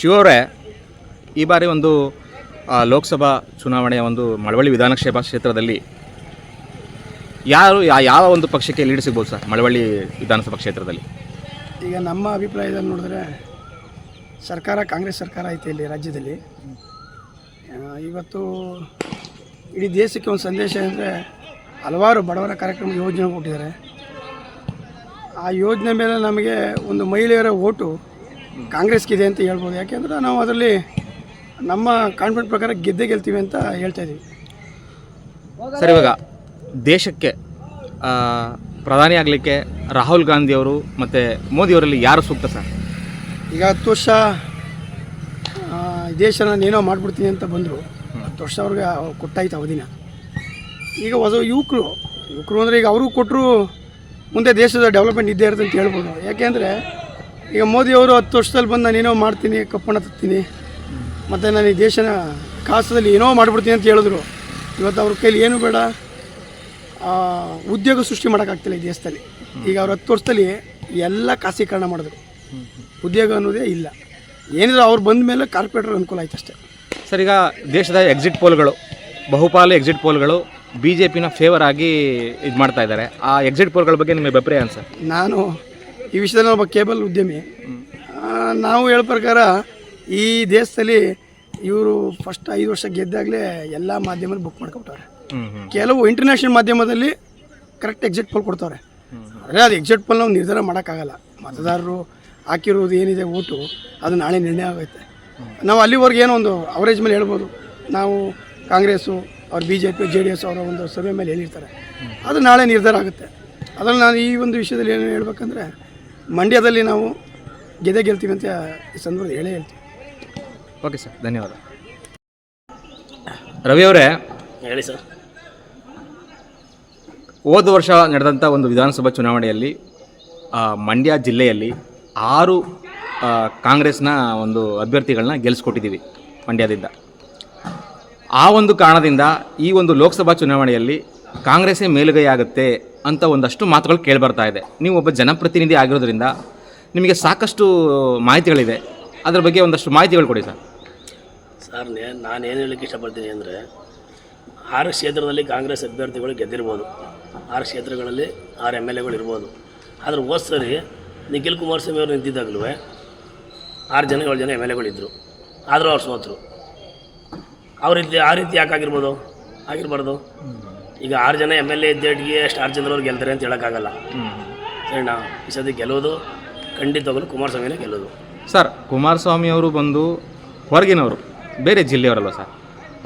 ಶಿವರೇ, ಈ ಬಾರಿ ಒಂದು ಲೋಕಸಭಾ ಚುನಾವಣೆಯ ಒಂದು ಮಳವಳ್ಳಿ ವಿಧಾನಸಭಾ ಕ್ಷೇತ್ರದಲ್ಲಿ ಯಾರು ಯಾವ ಒಂದು ಪಕ್ಷಕ್ಕೆ ಲೀಡ್ ಸಿಗ್ಬೋದು ಸರ್, ಮಳವಳ್ಳಿ ವಿಧಾನಸಭಾ ಕ್ಷೇತ್ರದಲ್ಲಿ? ಈಗ ನಮ್ಮ ಅಭಿಪ್ರಾಯದಲ್ಲಿ ನೋಡಿದ್ರೆ, ಸರ್ಕಾರ, ಕಾಂಗ್ರೆಸ್ ಸರ್ಕಾರ ಐತೆ ಇಲ್ಲಿ ರಾಜ್ಯದಲ್ಲಿ. ಇವತ್ತು ಇಡೀ ದೇಶಕ್ಕೆ ಒಂದು ಸಂದೇಶ ಅಂದರೆ ಹಲವಾರು ಬಡವರ ಕಾರ್ಯಕ್ರಮ ಯೋಜನೆ ಕೊಟ್ಟಿದ್ದಾರೆ. ಆ ಯೋಜನೆ ಮೇಲೆ ನಮಗೆ ಒಂದು ಮಹಿಳೆಯರ ಓಟು ಕಾಂಗ್ರೆಸ್ಗಿದೆ ಅಂತ ಹೇಳ್ಬೋದು. ಯಾಕೆಂದ್ರೆ ನಾವು ಅದರಲ್ಲಿ ನಮ್ಮ ಕಾನ್ಫಿಡೆಂಟ್ ಪ್ರಕಾರ ಗೆದ್ದೇ ಗೆಲ್ತೀವಿ ಅಂತ ಹೇಳ್ತಾ ಇದ್ದೀವಿ. ಸರಿ ಇವಾಗ ದೇಶಕ್ಕೆ ಪ್ರಧಾನಿ ಆಗಲಿಕ್ಕೆ ರಾಹುಲ್ ಗಾಂಧಿಯವರು ಮತ್ತು ಮೋದಿಯವರಲ್ಲಿ ಯಾರು ಸೂಕ್ತ ಸರ್? ಈಗ ಹತ್ತು ವರ್ಷ ದೇಶ ದೇಶನ ಏನೋ ಮಾಡಿಬಿಡ್ತೀನಿ ಅಂತ ಬಂದರು. ಹತ್ತು ವರ್ಷ ಅವ್ರಿಗೆ ಕೊಟ್ಟಾಯ್ತು ಅವಧಿನ. ಈಗ ಹೊಸ ಯುವಕರು ಯುವಕರು ಅಂದರೆ ಈಗ ಅವರು ಕೊಟ್ಟರು ಮುಂದೆ ದೇಶದ ಡೆವಲಪ್ಮೆಂಟ್ ಇದ್ದೇ ಇರುತ್ತೆ ಅಂತ ಹೇಳ್ಬೋದು. ಯಾಕೆಂದರೆ ಈಗ ಮೋದಿಯವರು ಹತ್ತು ವರ್ಷದಲ್ಲಿ ಬಂದು ನಾನು ಏನೋ ಮಾಡ್ತೀನಿ ಕಪ್ಪಣ ತತ್ತೀನಿ ಮತ್ತು ನಾನು ಈ ದೇಶನ ಕಾಸದಲ್ಲಿ ಏನೋ ಮಾಡಿಬಿಡ್ತೀನಿ ಅಂತ ಹೇಳಿದ್ರು. ಇವತ್ತು ಅವ್ರ ಕೈಲಿ ಏನು ಬೇಡ. ಉದ್ಯೋಗ ಸೃಷ್ಟಿ ಮಾಡೋಕ್ಕಾಗ್ತಿಲ್ಲ ಈ ದೇಶದಲ್ಲಿ. ಈಗ ಅವ್ರು ಹತ್ತು ವರ್ಷದಲ್ಲಿ ಎಲ್ಲ ಖಾಸೀಕರಣ ಮಾಡಿದ್ರು. ಉದ್ಯೋಗ ಅನ್ನೋದೇ ಇಲ್ಲ. ಏನಿದ್ರು ಅವ್ರು ಬಂದ ಮೇಲೆ ಕಾರ್ಪೊರೇಟರ್ ಅನುಕೂಲ ಆಯ್ತು ಅಷ್ಟೇ. ಸರ್ ಈಗ ದೇಶದ ಎಕ್ಸಿಟ್ ಪೋಲ್ಗಳು ಬಹುಪಾಲು ಎಕ್ಸಿಟ್ ಪೋಲ್ಗಳು ಬಿ ಜೆ ಪಿನ ಫೇವರ್ ಆಗಿ ಇದು ಮಾಡ್ತಾ ಇದ್ದಾರೆ. ಆ ಎಕ್ಸಿಟ್ ಪೋಲ್ಗಳ ಬಗ್ಗೆ ನಿಮಗೆ ಅಭಿಪ್ರಾಯ ಸರ್? ನಾನು ಈ ವಿಷಯದಲ್ಲಿ ಒಬ್ಬ ಕೇಬಲ್ ಉದ್ಯಮಿ. ನಾವು ಹೇಳೋ ಪ್ರಕಾರ ಈ ದೇಶದಲ್ಲಿ ಇವರು ಫಸ್ಟ್ ಐದು ವರ್ಷ ಗೆದ್ದಾಗಲೇ ಎಲ್ಲ ಮಾಧ್ಯಮದಲ್ಲಿ ಬುಕ್ ಮಾಡ್ಕೊಬಿಟ್ಟವ್ರೆ. ಕೆಲವು ಇಂಟರ್ನ್ಯಾಷನಲ್ ಮಾಧ್ಯಮದಲ್ಲಿ ಕರೆಕ್ಟ್ ಎಕ್ಸಿಟ್ ಪೋಲ್ ಕೊಡ್ತವ್ರೆ. ಆದರೆ ಅದು ಎಕ್ಸಿಟ್ ಪೋಲ್ ನಾವು ನಿರ್ಧಾರ ಮಾಡೋಕ್ಕಾಗಲ್ಲ. ಮತದಾರರು ಹಾಕಿರೋದು ಏನಿದೆ ಓಟು ಅದು ನಾಳೆ ನಿರ್ಣಯ ಆಗುತ್ತೆ. ನಾವು ಅಲ್ಲಿವರೆಗೆ ಏನೋ ಒಂದು ಅವರೇಜ್ ಮೇಲೆ ಹೇಳ್ಬೋದು. ನಾವು ಕಾಂಗ್ರೆಸ್ಸು ಅವ್ರು B J P J D S ಅವರ ಒಂದು ಸಭೆ ಮೇಲೆ ಹೇಳಿರ್ತಾರೆ. ಅದು ನಾಳೆ ನಿರ್ಧಾರ ಆಗುತ್ತೆ. ಅದರಲ್ಲಿ ನಾನು ಈ ಒಂದು ವಿಷಯದಲ್ಲಿ ಏನು ಹೇಳ್ಬೇಕಂದ್ರೆ ಮಂಡ್ಯದಲ್ಲಿ ನಾವು ಗೆದೆ ಗೆಲ್ತೀವಿ ಅಂತ ಈ ಸಂದರ್ಭದಲ್ಲಿ ಹೇಳೇ ಹೇಳ್ತೀವಿ ಓಕೆ ಸರ್ ಧನ್ಯವಾದ. ರವಿ ಅವರೇ ಹೇಳಿ ಸರ್. ಹೋದ ವರ್ಷ ನಡೆದಂಥ ಒಂದು ವಿಧಾನಸಭಾ ಚುನಾವಣೆಯಲ್ಲಿ ಆ, ಮಂಡ್ಯ ಜಿಲ್ಲೆಯಲ್ಲಿ ಆರು ಆ, ಕಾಂಗ್ರೆಸ್ನ ಒಂದು ಅಭ್ಯರ್ಥಿಗಳನ್ನ ಗೆಲ್ಲಿಸ್ಕೊಟ್ಟಿದ್ದೀವಿ ಮಂಡ್ಯದಿಂದ. ಆ ಒಂದು ಕಾರಣದಿಂದ ಈ ಒಂದು ಲೋಕಸಭಾ ಚುನಾವಣೆಯಲ್ಲಿ ಕಾಂಗ್ರೆಸ್ಸೇ ಮೇಲುಗೈ ಆಗುತ್ತೆ ಅಂತ ಒಂದಷ್ಟು ಮಾತುಗಳು ಕೇಳಿಬರ್ತಾ ಇದೆ. ನೀವು ಒಬ್ಬ ಜನಪ್ರತಿನಿಧಿ ಆಗಿರೋದ್ರಿಂದ ನಿಮಗೆ ಸಾಕಷ್ಟು ಮಾಹಿತಿಗಳಿದೆ ಅದ್ರ ಬಗ್ಗೆ ಒಂದಷ್ಟು ಮಾಹಿತಿಗಳು ಕೊಡಿ ಸರ್. ಸರ್ ನಾನು ಏನು ಹೇಳಕ್ಕೆ ಇಷ್ಟಪಡ್ತೀನಿ ಅಂದರೆ ಆರು ಕ್ಷೇತ್ರದಲ್ಲಿ ಕಾಂಗ್ರೆಸ್ ಅಭ್ಯರ್ಥಿಗಳು ಗೆದ್ದಿರ್ಬೋದು. ಆರು ಕ್ಷೇತ್ರಗಳಲ್ಲಿ ಆರು ಎಂ ಎಲ್ ಎಗಳು ಇರ್ಬೋದು. ಆದರೆ ಹೋದ ಸರಿ ನಿಖಿಲ್ ಕುಮಾರಸ್ವಾಮಿ ಅವರು ನಿಂತಿದ್ದಾಗಲೂ ಆರು ಜನ ಏಳು ಜನ ಎಂ ಎಲ್ ಎಗಳಿದ್ದರು ಆದರೂ ಅವ್ರು ಸೋತರು. ಅವ್ರ ರೀತಿ ಆ ರೀತಿ ಯಾಕೆ ಆಗಿರ್ಬೋದು? ಆಗಿರ್ಬಾರ್ದು? ಈಗ ಆರು ಜನ ಎಂ ಎಲ್ ಎ ಇದ್ದೇಟಿಗೆ ಸ್ಟಾರ್ ಆರು ಜನರವ್ರು ಗೆಲ್ತಾರೆ ಅಂತ ಹೇಳೋಕ್ಕಾಗಲ್ಲ. ಸರಿನಾ? ಈ ಸದ್ಯ ಗೆಲ್ಲೋದು ಖಂಡಿತವಾಗಲೂ ಕುಮಾರಸ್ವಾಮಿನೇ ಗೆಲ್ಲೋದು. ಸರ್ ಕುಮಾರಸ್ವಾಮಿ ಅವರು ಬಂದು ಹೊರಗಿನವರು ಬೇರೆ ಜಿಲ್ಲೆಯವರಲ್ಲ ಸರ್?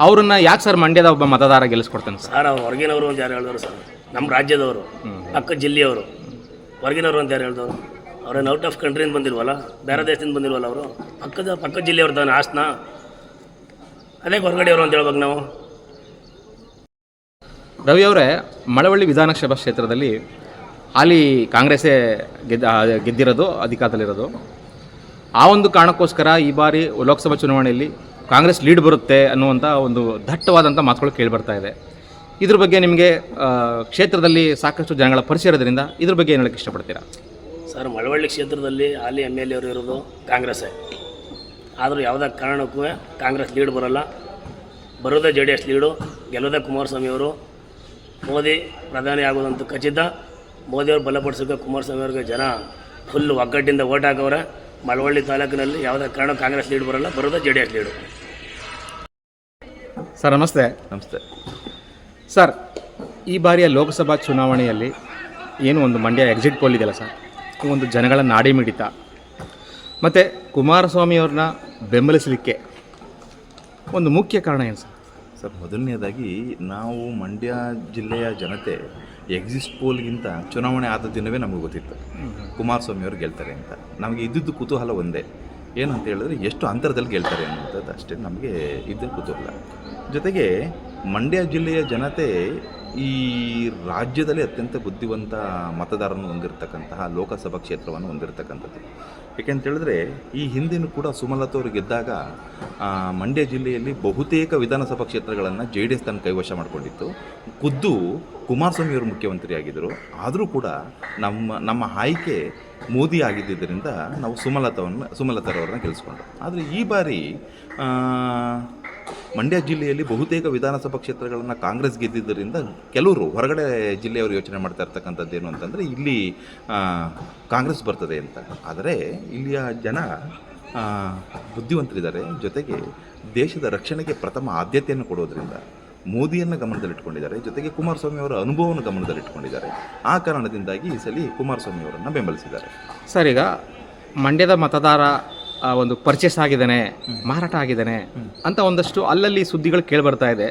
ಅವ್ರನ್ನ ಯಾಕೆ ಸರ್ ಮಂಡ್ಯದ ಒಬ್ಬ ಮತದಾರ ಗೆಲ್ಲಿಸ್ಕೊಡ್ತಾನೆ ಸರ್? ಸರ್ ಅವ್ರು ಹೊರಗಿನವರು ಅಂತ ಯಾರು ಹೇಳಿದ್ರು ಸರ್? ನಮ್ಮ ರಾಜ್ಯದವರು ಪಕ್ಕ ಜಿಲ್ಲೆಯವರು. ಹೊರಗಿನವರು ಅಂತ ಯಾರು ಹೇಳಿದವರು? ಅವ್ರೇನು ಔಟ್ ಆಫ್ ಕಂಟ್ರಿಯಿಂದ ಬಂದಿಲ್ವಲ್ಲ? ಬೇರೆ ದೇಶದಿಂದ ಬಂದಿಲ್ವಲ್ಲ ಅವರು? ಪಕ್ಕದ ಪಕ್ಕ ಜಿಲ್ಲೆಯವ್ರದ್ದಾನೆ ಆಸ್ನ ಹಾಸನ ಅದೇ ಹೊರಗಡೆಯವರು ಅಂತ ಹೇಳ್ಬೇಕು ನಾವು. ರವಿ ಅವರೇ, ಮಳವಳ್ಳಿ ವಿಧಾನಸಭಾ ಕ್ಷೇತ್ರದಲ್ಲಿ ಅಲ್ಲಿ ಕಾಂಗ್ರೆಸ್ಸೇ ಗೆದ್ದ ಗೆದ್ದಿರೋದು, ಅಧಿಕಾರದಲ್ಲಿರೋದು. ಆ ಒಂದು ಕಾರಣಕ್ಕೋಸ್ಕರ ಈ ಬಾರಿ ಲೋಕಸಭಾ ಚುನಾವಣೆಯಲ್ಲಿ ಕಾಂಗ್ರೆಸ್ ಲೀಡ್ ಬರುತ್ತೆ ಅನ್ನುವಂಥ ಒಂದು ದಟ್ಟವಾದಂಥ ಮಾತುಗಳು ಕೇಳಿಬರ್ತಾ ಇದೆ. ಇದ್ರ ಬಗ್ಗೆ ನಿಮಗೆ ಕ್ಷೇತ್ರದಲ್ಲಿ ಸಾಕಷ್ಟು ಜನಗಳ ಪರಿಚಯ ಇರೋದ್ರಿಂದ ಇದ್ರ ಬಗ್ಗೆ ಏನು ಹೇಳಕ್ಕೆ ಇಷ್ಟಪಡ್ತೀರಾ? ಸರ್, ಮಳವಳ್ಳಿ ಕ್ಷೇತ್ರದಲ್ಲಿ ಹಾಲಿ ಎಂ ಎಲ್ ಎವರು ಇರೋದು ಕಾಂಗ್ರೆಸ್ಸೇ. ಆದರೂ ಯಾವುದೇ ಕಾರಣಕ್ಕೂ ಕಾಂಗ್ರೆಸ್ ಲೀಡ್ ಬರೋಲ್ಲ. ಬರೋದೇ ಜೆ ಡಿ ಎಸ್ ಲೀಡು, ಗೆಲ್ಲೋದೇ ಕುಮಾರಸ್ವಾಮಿ ಅವರು ಮೋದಿ ಪ್ರಧಾನಿ ಆಗೋದಂತೂ ಖಚಿತ. ಮೋದಿಯವರು ಬಲಪಡಿಸೋಕೆ ಕುಮಾರಸ್ವಾಮಿ ಅವ್ರಿಗೆ ಜನ ಫುಲ್ ಒಗ್ಗಟ್ಟಿಂದ ಓಟ್ ಹಾಕವ್ರೆ. ಮಳವಳ್ಳಿ ತಾಲೂಕಿನಲ್ಲಿ ಯಾವುದೇ ಕಾರಣ ಕಾಂಗ್ರೆಸ್ ಲೀಡ್ ಬರೋಲ್ಲ ಬರೋದು J D S lead sir ನಮಸ್ತೆ. ನಮಸ್ತೆ. ಸರ್ ಈ ಬಾರಿಯ ಲೋಕಸಭಾ ಚುನಾವಣೆಯಲ್ಲಿ ಏನು ಒಂದು ಮಂಡ್ಯ ಎಕ್ಸಿಟ್ ಪೋಲ್ ಇದೆಯಲ್ಲ ಸರ್? ಒಂದು ಜನಗಳ ನಾಡಿ ಮಿಡಿತ. ಮತ್ತು ಕುಮಾರಸ್ವಾಮಿ ಅವ್ರನ್ನ ಬೆಂಬಲಿಸಲಿಕ್ಕೆ ಒಂದು ಮುಖ್ಯ ಕಾರಣ ಏನು ಸರ್? ಸರ್, ಮೊದಲನೇದಾಗಿ ನಾವು ಮಂಡ್ಯ ಜಿಲ್ಲೆಯ ಜನತೆ ಎಕ್ಸಿಸ್ಟ್ ಪೋಲ್ಗಿಂತ ಚುನಾವಣೆ ಆದ ದಿನವೇ ನಮಗೆ ಗೊತ್ತಿತ್ತು. ಕುಮಾರಸ್ವಾಮಿ ಅವರು ಗೆಲ್ತಾರೆ ಅಂತ. ನಮಗೆ ಇದ್ದಿದ್ದು ಕುತೂಹಲ ಒಂದೇ. ಏನಂತ ಹೇಳಿದ್ರೆ ಎಷ್ಟು ಅಂತರದಲ್ಲಿ ಗೆಲ್ತಾರೆ ಅನ್ನುವಂಥದ್ದು ಅಷ್ಟೇ. ನಮಗೆ ಇದ್ದ ಕುತೂಹಲ. ಜೊತೆಗೆ ಮಂಡ್ಯ ಜಿಲ್ಲೆಯ ಜನತೆ ಈ ರಾಜ್ಯದಲ್ಲಿ ಅತ್ಯಂತ ಬುದ್ಧಿವಂತ ಮತದಾರರನ್ನು ಹೊಂದಿರತಕ್ಕಂತಹ ಲೋಕಸಭಾ ಕ್ಷೇತ್ರವನ್ನು ಹೊಂದಿರತಕ್ಕಂಥದ್ದು. ಏಕೆಂತ ಹೇಳಿದ್ರೆ ಈ ಹಿಂದಿನೂ ಕೂಡ ಸುಮಲತಾ ಅವರು ಗೆದ್ದಾಗ ಮಂಡ್ಯ ಜಿಲ್ಲೆಯಲ್ಲಿ ಬಹುತೇಕ ವಿಧಾನಸಭಾ ಕ್ಷೇತ್ರಗಳನ್ನು ಜೆ ಡಿ ಎಸ್ ತನ್ನ ಕೈವಶ ಮಾಡಿಕೊಂಡಿತ್ತು. ಖುದ್ದು ಕುಮಾರಸ್ವಾಮಿ ಅವರು ಮುಖ್ಯಮಂತ್ರಿಯಾಗಿದ್ದರು. ಆದರೂ ಕೂಡ ನಮ್ಮ ನಮ್ಮ ಆಯ್ಕೆ ಮೋದಿ ಆಗಿದ್ದರಿಂದ ನಾವು ಸುಮಲತಾವನ್ನು, ಸುಮಲತರವರನ್ನ ಗೆಲ್ಲಿಸ್ಕೊಂಡ್ರು ಆದರೆ ಈ ಬಾರಿ ಮಂಡ್ಯ ಜಿಲ್ಲೆಯಲ್ಲಿ ಬಹುತೇಕ ವಿಧಾನಸಭಾ ಕ್ಷೇತ್ರಗಳನ್ನು ಕಾಂಗ್ರೆಸ್ ಗೆದ್ದಿದ್ದರಿಂದ ಕೆಲವರು ಹೊರಗಡೆ ಜಿಲ್ಲೆಯವರು ಯೋಚನೆ ಮಾಡ್ತಾ ಇರ್ತಕ್ಕಂಥದ್ದು ಏನು ಅಂತಂದರೆ ಇಲ್ಲಿ ಕಾಂಗ್ರೆಸ್ ಬರ್ತದೆ ಅಂತ. ಆದರೆ ಇಲ್ಲಿಯ ಜನ ಬುದ್ಧಿವಂತರಿದ್ದಾರೆ. ಜೊತೆಗೆ ದೇಶದ ರಕ್ಷಣೆಗೆ ಪ್ರಥಮ ಆದ್ಯತೆಯನ್ನು ಕೊಡೋದ್ರಿಂದ ಮೋದಿಯನ್ನು ಗಮನದಲ್ಲಿಟ್ಕೊಂಡಿದ್ದಾರೆ. ಜೊತೆಗೆ ಕುಮಾರಸ್ವಾಮಿ ಅವರ ಅನುಭವವನ್ನು ಗಮನದಲ್ಲಿಟ್ಕೊಂಡಿದ್ದಾರೆ. ಆ ಕಾರಣದಿಂದಾಗಿ ಈ ಸಲ ಕುಮಾರಸ್ವಾಮಿ ಅವರನ್ನು ಬೆಂಬಲಿಸಿದ್ದಾರೆ. ಸರ್, ಈಗ ಮಂಡ್ಯದ ಮತದಾರ ಒಂದು ಪರ್ಚೇಸ್ ಆಗಿದ್ದಾನೆ, ಮಾರಾಟ ಆಗಿದ್ದಾನೆ ಅಂತ ಒಂದಷ್ಟು ಅಲ್ಲಲ್ಲಿ ಸುದ್ದಿಗಳು ಕೇಳಿಬರ್ತಾ ಇದೆ.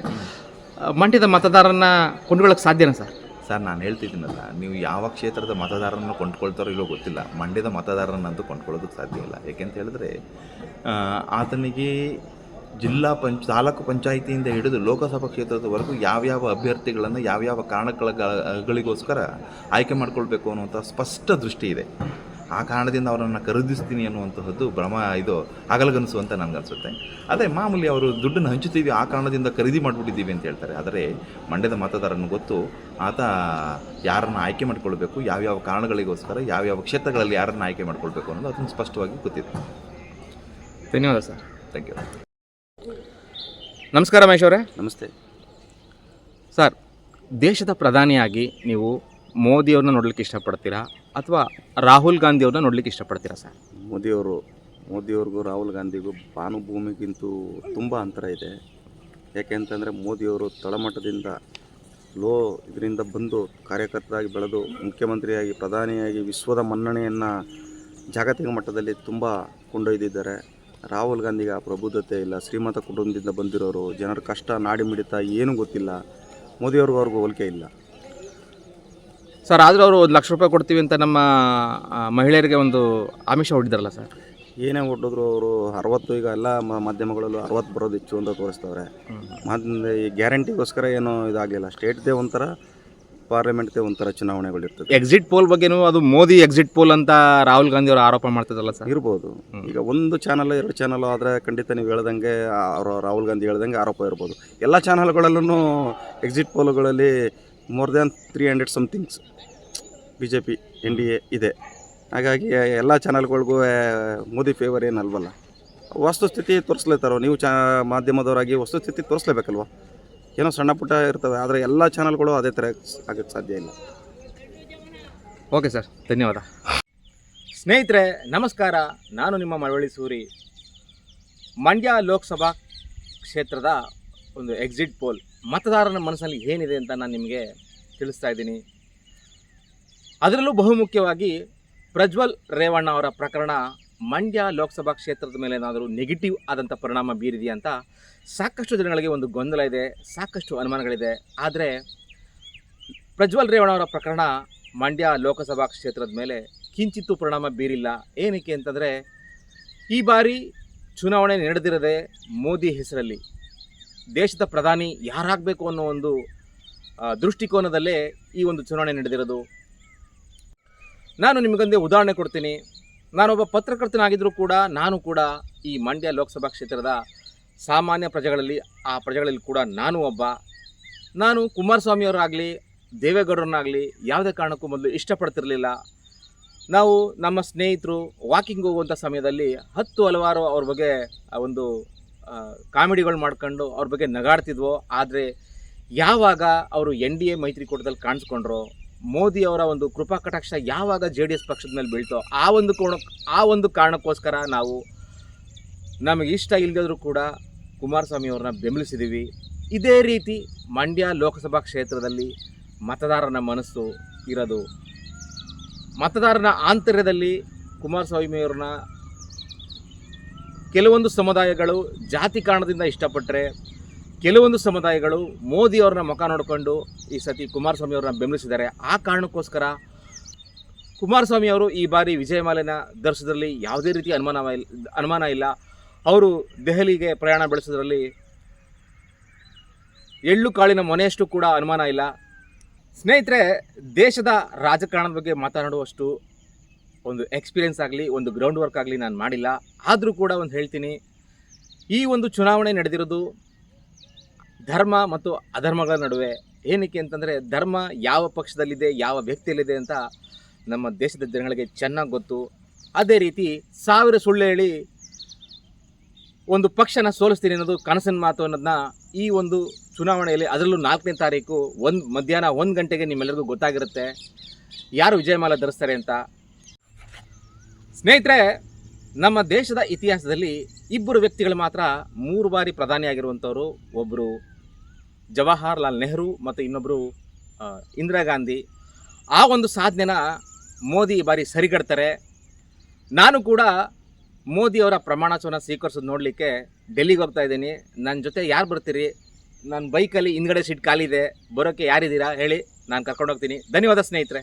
ಮಂಡ್ಯದ ಮತದಾರನ್ನ ಕೊಂಡ್ಕೊಳ್ಳೋಕೆ ಸಾಧ್ಯನಾ ಸರ್? ಸರ್, ನಾನು ಹೇಳ್ತಿದ್ದೀನಲ್ಲ, ನೀವು ಯಾವ ಕ್ಷೇತ್ರದ ಮತದಾರರನ್ನು ಕೊಂಡ್ಕೊಳ್ತಾರೋ ಇಲ್ಲೋ ಗೊತ್ತಿಲ್ಲ. ಮಂಡ್ಯದ ಮತದಾರರನ್ನಂತೂ ಕೊಂಡ್ಕೊಳ್ಳೋದಕ್ಕೆ ಸಾಧ್ಯ ಇಲ್ಲ. ಯಾಕೆಂತ ಹೇಳಿದ್ರೆ ಆತನಿಗೆ ಜಿಲ್ಲಾ ಪಂಚ, ತಾಲೂಕು ಪಂಚಾಯಿತಿಯಿಂದ ಹಿಡಿದು ಲೋಕಸಭಾ ಕ್ಷೇತ್ರದವರೆಗೂ ಯಾವ್ಯಾವ ಅಭ್ಯರ್ಥಿಗಳನ್ನು, ಯಾವ್ಯಾವ ಕಾರಣಗಳಿಗೋಸ್ಕರ ಆಯ್ಕೆ ಮಾಡಿಕೊಳ್ಬೇಕು ಅನ್ನುವಂಥ ಸ್ಪಷ್ಟ ದೃಷ್ಟಿ ಇದೆ. ಆ ಕಾರಣದಿಂದ ಅವರನ್ನು ಖರೀದಿಸ್ತೀನಿ ಅನ್ನುವಂತಹದ್ದು ಭ್ರಮ ಇದು ಹಗಲಗನಸು ಅಂತ ನನಗನ್ಸುತ್ತೆ ಅದೇ ಮಾಮೂಲಿ ಅವರು ದುಡ್ಡನ್ನು ಹಂಚುತ್ತೀವಿ ಆ ಕಾರಣದಿಂದ ಖರೀದಿ ಮಾಡಿಬಿಟ್ಟಿದ್ದೀವಿ ಅಂತ ಹೇಳ್ತಾರೆ. ಆದರೆ ಮಂಡ್ಯದ ಮತದಾರನ ಗೊತ್ತು ಆತ ಯಾರನ್ನು ಆಯ್ಕೆ ಮಾಡಿಕೊಳ್ಬೇಕು ಯಾವ್ಯಾವ ಕಾರಣಗಳಿಗೋಸ್ಕರ ಯಾವ್ಯಾವ ಕ್ಷೇತ್ರಗಳಲ್ಲಿ ಯಾರನ್ನು ಆಯ್ಕೆ ಮಾಡಿಕೊಳ್ಬೇಕು ಅನ್ನೋದು ಅದನ್ನು ಸ್ಪಷ್ಟವಾಗಿ ಗೊತ್ತಿದೆ. ಧನ್ಯವಾದ ಸರ್. ಥ್ಯಾಂಕ್ ಯು ನಮಸ್ಕಾರ ಮಹೇಶ್ ಅವರೇ. ನಮಸ್ತೆ. ಸರ್ ದೇಶದ ಪ್ರಧಾನಿಯಾಗಿ ನೀವು ಮೋದಿಯವ್ರನ್ನ ನೋಡಲಿಕ್ಕೆ ಇಷ್ಟಪಡ್ತೀರಾ? ಅಥವಾ ರಾಹುಲ್ ಗಾಂಧಿಯವ್ರನ್ನ ನೋಡ್ಲಿಕ್ಕೆ ಇಷ್ಟಪಡ್ತೀರಾ ಸರ್? ಮೋದಿಯವರು, ಮೋದಿಯವ್ರಿಗೂ ರಾಹುಲ್ ಗಾಂಧಿಗೂ ಭಾನುಭೂಮಿಗಿಂತೂ ತುಂಬ ಅಂತರ ಇದೆ. ಯಾಕೆಂತಂದರೆ ಮೋದಿಯವರು ತಳಮಟ್ಟದಿಂದ ಲೋ ಇದರಿಂದ ಬಂದು ಕಾರ್ಯಕರ್ತರಾಗಿ ಬೆಳೆದು ಮುಖ್ಯಮಂತ್ರಿಯಾಗಿ, ಪ್ರಧಾನಿಯಾಗಿ ವಿಶ್ವದ ಮನ್ನಣೆಯನ್ನು ಜಾಗತಿಕ ಮಟ್ಟದಲ್ಲಿ ತುಂಬ ಕೊಂಡೊಯ್ದಿದ್ದಾರೆ. ರಾಹುಲ್ ಗಾಂಧಿಗೆ ಆ ಪ್ರಬುದ್ಧತೆ ಇಲ್ಲ. ಶ್ರೀಮಂತ ಕುಟುಂಬದಿಂದ ಬಂದಿರೋರು, ಜನರ ಕಷ್ಟ ನಾಡಿ ಮಿಡಿತ ಏನೂ ಗೊತ್ತಿಲ್ಲ. ಮೋದಿಯವ್ರಿಗೂ ಅವ್ರಿಗೂ ಹೋಲಿಕೆ ಇಲ್ಲ. ಸರ್ ಆದರೂ ಅವರು ಒಂದು ಲಕ್ಷ ರೂಪಾಯಿ ಕೊಡ್ತೀವಿ ಅಂತ ನಮ್ಮ ಆ, ಮಹಿಳೆಯರಿಗೆ ಒಂದು ಆಮಿಷ ಹೊಡಿದಾರಲ್ಲ ಸರ್? ಏನೇ ಹೊಟ್ಟಿದ್ರು ಅವರು ಅರವತ್ತು ಈಗ ಎಲ್ಲ ಮ- ಮಾಧ್ಯಮಗಳಲ್ಲೂ ಅರವತ್ತು ಬರೋದು ಹೆಚ್ಚು ಅಂತ ತೋರಿಸ್ತವ್ರೆ. ಮತ್ತು ಈ ಗ್ಯಾರಂಟಿಗೋಸ್ಕರ ಏನೂ ಇದಾಗಲಿಲ್ಲ. ಸ್ಟೇಟ್ದೇ ಒಂಥರ ಪಾರ್ಲಿಮೆಂಟ್ದೇ ಒಂಥರ ಚುನಾವಣೆಗಳಿರ್ತದೆ. ಎಕ್ಸಿಟ್ ಪೋಲ್ ಬಗ್ಗೆನೂ ಅದು ಮೋದಿ ಎಕ್ಸಿಟ್ ಪೋಲ್ ಅಂತ ರಾಹುಲ್ ಗಾಂಧಿ ಅವರು ಆರೋಪ ಮಾಡ್ತಿದ್ದಲ್ಲ ಸರ್? ಇರ್ಬೋದು. ಈಗ ಒಂದು ಚಾನಲ್ ಎರಡು ಚಾನಲ್ ಆದರೆ ಖಂಡಿತ ನೀವು ಹೇಳ್ದಂಗೆ ಅವರು ರಾಹುಲ್ ಗಾಂಧಿ ಹೇಳ್ದಂಗೆ ಆರೋಪ ಇರ್ಬೋದು. ಎಲ್ಲ ಚಾನಲ್ಗಳಲ್ಲೂ exit ಪೋಲ್ಗಳಲ್ಲಿ more than three hundred somethings B J P N D A ಇದೆ. ಹಾಗಾಗಿ ಎಲ್ಲ ಚಾನಲ್ಗಳಿಗೂ ಮೋದಿ ಫೇವರ್ ಏನಲ್ವಲ್ಲ? ವಸ್ತುಸ್ಥಿತಿ ತೋರಿಸ್ಲೇತಾರೋ? ನೀವು ಚಾ, ಮಾಧ್ಯಮದವರಾಗಿ ವಸ್ತುಸ್ಥಿತಿ ತೋರಿಸ್ಲೇಬೇಕಲ್ವ? ಏನೋ ಸಣ್ಣ ಪುಟ್ಟ ಇರ್ತವೆ, ಆದರೆ ಎಲ್ಲ ಚಾನಲ್ಗಳು ಅದೇ ಥರ ಆಗಕ್ಕೆ ಸಾಧ್ಯ ಇಲ್ಲ. ಓಕೆ ಸರ್, ಧನ್ಯವಾದ. ಸ್ನೇಹಿತರೆ, ನಮಸ್ಕಾರ. ನಾನು ನಿಮ್ಮ ಮಳವಳ್ಳಿ ಸೂರಿ. ಮಂಡ್ಯ ಲೋಕಸಭಾ ಕ್ಷೇತ್ರದ ಒಂದು ಎಕ್ಸಿಟ್ ಪೋಲ್ ಮತದಾರನ ಮನಸ್ಸಲ್ಲಿ ಏನಿದೆ ಅಂತ ನಾನು ನಿಮಗೆ ತಿಳಿಸ್ತಾ ಇದ್ದೀನಿ. ಅದರಲ್ಲೂ ಬಹುಮುಖ್ಯವಾಗಿ ಪ್ರಜ್ವಲ್ ರೇವಣ್ಣ ಅವರ ಪ್ರಕರಣ ಮಂಡ್ಯ ಲೋಕಸಭಾ ಕ್ಷೇತ್ರದ ಮೇಲೆ ಏನಾದರೂ ನೆಗೆಟಿವ್ ಆದಂಥ ಪರಿಣಾಮ ಬೀರಿದೆಯಾ ಅಂತ ಸಾಕಷ್ಟು ಜನಗಳಿಗೆ ಒಂದು ಗೊಂದಲ ಇದೆ, ಸಾಕಷ್ಟು ಅನುಮಾನಗಳಿದೆ. ಆದರೆ ಪ್ರಜ್ವಲ್ ರೇವಣ್ಣ ಅವರ ಪ್ರಕರಣ ಮಂಡ್ಯ ಲೋಕಸಭಾ ಕ್ಷೇತ್ರದ ಮೇಲೆ ಕಿಂಚಿತ್ತೂ ಪರಿಣಾಮ ಬೀರಿಲ್ಲ. ಏನಕ್ಕೆ ಅಂತಂದರೆ ಈ ಬಾರಿ ಚುನಾವಣೆ ನಡೆದಿರದೆ ಮೋದಿ ಹೆಸರಲ್ಲಿ ದೇಶದ ಪ್ರಧಾನಿ ಯಾರಾಗಬೇಕು ಅನ್ನೋ ಒಂದು ದೃಷ್ಟಿಕೋನದಲ್ಲೇ ಈ ಒಂದು ಚುನಾವಣೆ ನಡೆದಿರೋದು. ನಾನು ನಿಮಗೊಂದೇ ಉದಾಹರಣೆ ಕೊಡ್ತೀನಿ. ನಾನೊಬ್ಬ ಪತ್ರಕರ್ತನಾಗಿದ್ದರೂ ಕೂಡ, ನಾನು ಕೂಡ ಈ ಮಂಡ್ಯ ಲೋಕಸಭಾ ಕ್ಷೇತ್ರದ ಸಾಮಾನ್ಯ ಪ್ರಜೆಗಳಲ್ಲಿ, ಆ ಪ್ರಜೆಗಳಲ್ಲಿ ಕೂಡ ನಾನು ಒಬ್ಬ. ನಾನು ಕುಮಾರಸ್ವಾಮಿಯವರಾಗಲಿ, ದೇವೇಗೌಡರನ್ನಾಗಲಿ ಯಾವುದೇ ಕಾರಣಕ್ಕೂ ಮೊದಲು ಇಷ್ಟಪಡ್ತಿರಲಿಲ್ಲ. ನಾವು ನಮ್ಮ ಸ್ನೇಹಿತರು ವಾಕಿಂಗ್ ಹೋಗುವಂಥ ಸಮಯದಲ್ಲಿ ಹತ್ತು ಹಲವಾರು ಅವ್ರ ಬಗ್ಗೆ ಒಂದು ಕಾಮಿಡಿಗಳು ಮಾಡ್ಕೊಂಡು ಅವ್ರ ಬಗ್ಗೆ ನಗಾಡ್ತಿದ್ವೋ. ಆದರೆ ಯಾವಾಗ ಅವರು ಎನ್ ಡಿ ಎ ಮೈತ್ರಿಕೂಟದಲ್ಲಿ ಕಾಣಿಸ್ಕೊಂಡ್ರೋ ಮೋದಿ ಅವರ ಒಂದು ಕೃಪಾ ಕಟಾಕ್ಷ ಯಾವಾಗ ಜೆ ಡಿ ಎಸ್ ಪಕ್ಷದ ಮೇಲೆ ಬೀಳ್ತೋ ಆ ಒಂದು ಕೋಣ, ಆ ಒಂದು ಕಾರಣಕ್ಕೋಸ್ಕರ ನಾವು ನಮಗೆ ಇಷ್ಟ ಇಲ್ಲದಿದ್ರೂ ಕೂಡ ಕುಮಾರಸ್ವಾಮಿ ಅವ್ರನ್ನ ಬೆಂಬಲಿಸಿದ್ದೀವಿ. ಇದೇ ರೀತಿ ಮಂಡ್ಯ ಲೋಕಸಭಾ ಕ್ಷೇತ್ರದಲ್ಲಿ ಮತದಾರನ ಮನಸ್ಸು ಇರೋದು. ಮತದಾರನ ಆಂತರ್ಯದಲ್ಲಿ ಕುಮಾರಸ್ವಾಮಿಯವ್ರನ್ನ ಕೆಲವೊಂದು ಸಮುದಾಯಗಳು ಜಾತಿ ಕಾರಣದಿಂದ ಇಷ್ಟಪಟ್ಟರೆ ಕೆಲವೊಂದು ಸಮುದಾಯಗಳು ಮೋದಿ ಅವ್ರನ್ನ ಮುಖ ನೋಡಿಕೊಂಡು ಈ ಸತಿ ಕುಮಾರಸ್ವಾಮಿ ಅವ್ರನ್ನ ಬೆಂಬಲಿಸಿದ್ದಾರೆ. ಆ ಕಾರಣಕ್ಕೋಸ್ಕರ ಕುಮಾರಸ್ವಾಮಿ ಅವರು ಈ ಬಾರಿ ವಿಜಯಮಾಲೆನ ದರ್ಶನದಲ್ಲಿ ಯಾವುದೇ ರೀತಿ ಅನುಮಾನ ಅನುಮಾನ ಇಲ್ಲ. ಅವರು ದೆಹಲಿಗೆ ಪ್ರಯಾಣ ಬೆಳೆಸೋದ್ರಲ್ಲಿ ಎಳ್ಳು ಕಾಳಿನ ಮೊನೆಯಷ್ಟು ಕೂಡ ಅನುಮಾನ ಇಲ್ಲ. ಸ್ನೇಹಿತರೆ, ದೇಶದ ರಾಜಕಾರಣದ ಬಗ್ಗೆ ಮಾತನಾಡುವಷ್ಟು ಒಂದು ಎಕ್ಸ್ಪೀರಿಯನ್ಸ್ ಆಗಲಿ, ಒಂದು ಗ್ರೌಂಡ್ ವರ್ಕ್ ಆಗಲಿ ನಾನು ಮಾಡಿಲ್ಲ. ಆದರೂ ಕೂಡ ಒಂದು ಹೇಳ್ತೀನಿ, ಈ ಒಂದು ಚುನಾವಣೆ ನಡೆದಿರೋದು ಧರ್ಮ ಮತ್ತು ಅಧರ್ಮಗಳ ನಡುವೆ ಏನಕ್ಕೆ ಅಂತಂದರೆ ಧರ್ಮ ಯಾವ ಪಕ್ಷದಲ್ಲಿದೆ, ಯಾವ ವ್ಯಕ್ತಿಯಲ್ಲಿದೆ ಅಂತ ನಮ್ಮ ದೇಶದ ಜನಗಳಿಗೆ ಚೆನ್ನಾಗಿ ಗೊತ್ತು. ಅದೇ ರೀತಿ ಸಾವಿರ ಸುಳ್ಳು ಹೇಳಿ ಒಂದು ಪಕ್ಷನ ಸೋಲಿಸ್ತೀನಿ ಅನ್ನೋದು ಕನಸಿನ ಮಾತು ಅನ್ನೋದನ್ನ ಈ ಒಂದು ಚುನಾವಣೆಯಲ್ಲಿ ಅದರಲ್ಲೂ ನಾಲ್ಕನೇ ತಾರೀಕು ಒಂದು, ಮಧ್ಯಾಹ್ನ ಒಂದು ಗಂಟೆಗೆ ನಿಮ್ಮೆಲ್ಲರಿಗೂ ಗೊತ್ತಾಗಿರುತ್ತೆ. ಯಾರು ವಿಜಯಮಾಲ ಧರಿಸ್ತಾರೆ ಅಂತ? ಸ್ನೇಹಿತರೆ, ನಮ್ಮ ದೇಶದ ಇತಿಹಾಸದಲ್ಲಿ ಇಬ್ಬರು ವ್ಯಕ್ತಿಗಳು ಮಾತ್ರ ಮೂರು ಬಾರಿ ಪ್ರಧಾನಿಯಾಗಿರುವಂಥವರು ಒಬ್ಬರು ಜವಾಹರ್ಲಾಲ್ ನೆಹರು ಮತ್ತು ಇನ್ನೊಬ್ಬರು ಇಂದಿರಾ ಗಾಂಧಿ, ಆ ಒಂದು ಸಾಧನೆನ ಮೋದಿ ಈ ಬಾರಿ ಸರಿಗಡ್ತಾರೆ. ನಾನು ಕೂಡ ಮೋದಿಯವರ ಪ್ರಮಾಣವಚನ ಸ್ವೀಕರಿಸೋದು ನೋಡಲಿಕ್ಕೆ ಡೆಲ್ಲಿಗೆ ಹೋಗ್ತಾ ಇದ್ದೀನಿ. ನನ್ನ ಜೊತೆ ಯಾರು ಬರ್ತೀರಿ? ನನ್ನ ಬೈಕಲ್ಲಿ ಹಿಂದ್ಗಡೆ ಸೀಟ್ ಖಾಲಿ ಇದೆ. ಬರೋಕ್ಕೆ ಯಾರಿದ್ದೀರಾ? ಹೇಳಿ ನಾನು ಕರ್ಕೊಂಡು ಹೋಗ್ತೀನಿ. ಧನ್ಯವಾದ ಸ್ನೇಹಿತರೆ.